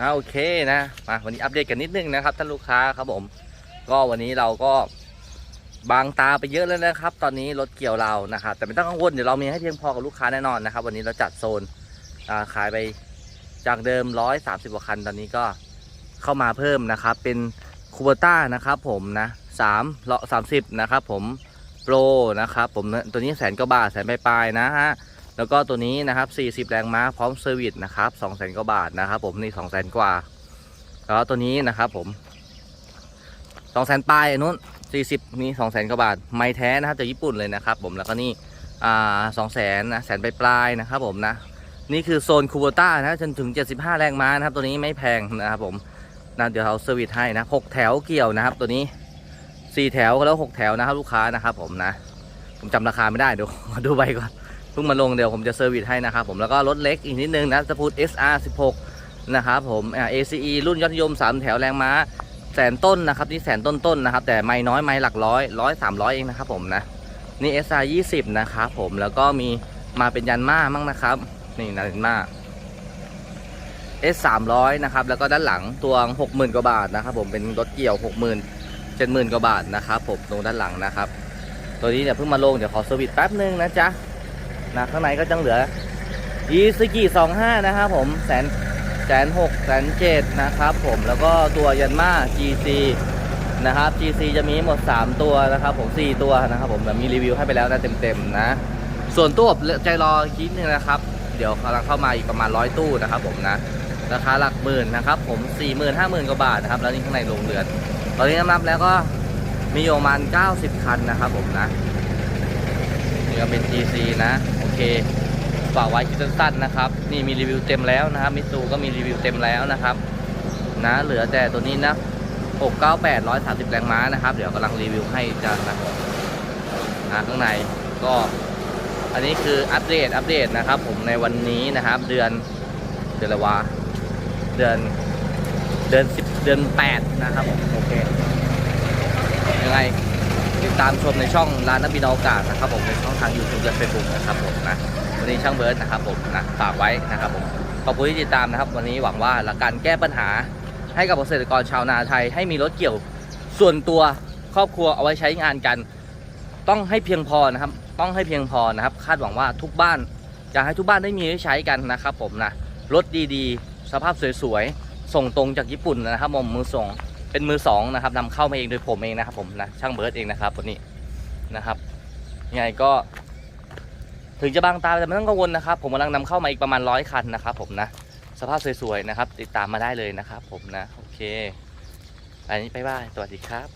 อ่าโอเคนะมาวันนี้อัปเดตกันนิดนึงนะครับท่านลูกค้าครับผม ก็วันนี้เราก็บางตาไปเยอะแล้วนะครับ ตอนนี้รถเกี่ยวเรานะครับแต่ไม่ต้องกังวลเดี๋ยวเรามีให้เพียงพอกับลูกค้าแน่นอนนะครับ วันนี้เราจัดโซนาขายไปจากเดิม 130กว่าคันตอนนี้ก็เข้ามาเพิ่มนะครับ เป็นคูเบต้านะครับผมนะสามเลาะสามสิบนะครับผมโปรนะครับผมตัวนี้แสนกว่าบาทแสนปลายๆนะฮะ แล้วก็ตัวนี้นะครับ 40 แรงม้าพร้อมเซอร์วิสนะครับ2แสนกว่าบาทนะครับ ผมนี่2แสนกว่า แล้วตัวนี้นะครับผม2แสนปลายนู้น 40 นี่2แสนกว่าบาท ไม่แท้นะครับจากญี่ปุ่นเลยนะครับ ผมแล้วก็นี่อ่า2แสนนะแสนปลายๆนะครับ ผมนะนี่คือโซนคูโบต้านะจนถึง 75 แรงม้านะครับ ตัวนี้ไม่แพงนะครับผมนะเดี๋ยวเราเซอร์วิสให้นะ6แถวเกี่ยวนะครับ ตัวนี้4แถวแล้ว6แถวนะครับ ลูกค้านะครับ ผมนะ ผมจำราคาไม่ได้เดี๋ยวดูใบก่อน เพิ่งมาลงเดี๋ยวผมจะเซอร์วิสให้นะครับผมแล้วก็รถเล็กอีกนิดนึงนะสปูด SR 16นะครับผมอ่า ACE รุ่นยอดนิยม 3 แถวแรงม้าแสนต้นนะครับนี่แสนต้นๆนนะครับ แต่ไม่น้อยไม่หลักร้อยร้อยสามร้อยเองนะครับผมนะนี่ SR 20นะครับผมแล้วก็มีมาเป็นยันมามั่งนะครับ นี่นารินมา S 300นะครับแล้วก็ด้านหลังตัว60,000 กว่าบาทนะครับผมเป็นรถเกี่ยว 60,000 70,000 กว่าบาทนะครับผมตรงด้านหลังนะครับ ตัวนี้เนี่ยเพิ่งมาลงเดี๋ยวขอเซอร์วิสแป๊บนึงนะจ๊ะ นะข้างในก็จังเหลือยีสกิสองห้านะครับผมแสนแสนหกแสนเจ็ดนะครับผมแล้วก็ตัวยันมา GC นะครับ GC จะมีหมด 3 ตัวนะครับผม4ตัวนะครับผมแต่มีรีวิวให้ไปแล้วนะเต็มๆนะ ส่วนตู้อบใจรอคิดนึงนะครับ เดี๋ยวกำลังเข้ามาอีกประมาณร้อยตู้นะครับผมนะราคาหลักหมื่นนะครับผม4 0 0 0 0 5 0,000กว่าบาทนะครับแล้วนี่ข้างในโรงเรือน ตอนนี้นับแล้วก็มีอยู่ประมาณ90คันนะครับผมนะนี่ก็เป็น GC นะ เคฝากไว้คลิปสั้นๆนะครับ นี่มีรีวิวเต็มแล้วนะครับมิตซูก็มีรีวิวเต็มแล้วนะครับ นะเหลือแต่ตัวนี้นะ698 130แรงม้านะครับ เดี๋ยวกำลังรีวิวให้จะนะนะข้างในก็อันนี้คืออัปเดตอัปเดตนะครับ ผมในวันนี้นะครับ เดือนเดือนอะวะเดือนเดือน10เดือน8นะครับผมโอเคยังไง ดตามชมในช่องร้านนักบินอวกาศนะครับผมในช่องทาง YouTube และ Facebook นะครับผมนะวันนี้ช่างเบิร์ดนะครับผมนะฝากไว้นะครับผมขอบคุณที่ติดตามนะครับ วันนี้หวังว่าการแก้ปัญหาให้กับเกษตรกรชาวนาไทย ให้มีรถเกี่ยวส่วนตัวครอบครัวเอาไว้ใช้งานกัน ต้องให้เพียงพอนะครับ ต้องให้เพียงพอนะครับ คาดหวังว่าทุกบ้านอยากให้ทุกบ้านได้มีไว้ใช้กันนะครับผมนะรถดีๆ สภาพสวยๆส่งตรงจากญี่ปุ่นนะครับมมือส่ง เป็นมือสองนะครับนำเข้ามาเองโดยผมเองนะครับผมนะช่างเบิร์ดเองนะครับวันนี้นะครับยังไงก็ ถึงจะบางตาแต่ไม่ต้องกังวลนะครับ ผมกำลังนำเข้ามาอีกประมาณร้อยคันนะครับผมนะสภาพสวยๆนะครับ ติดตามมาได้เลยนะครับผมนะ โอเค อันนี้ไปบายสวัสดีครับ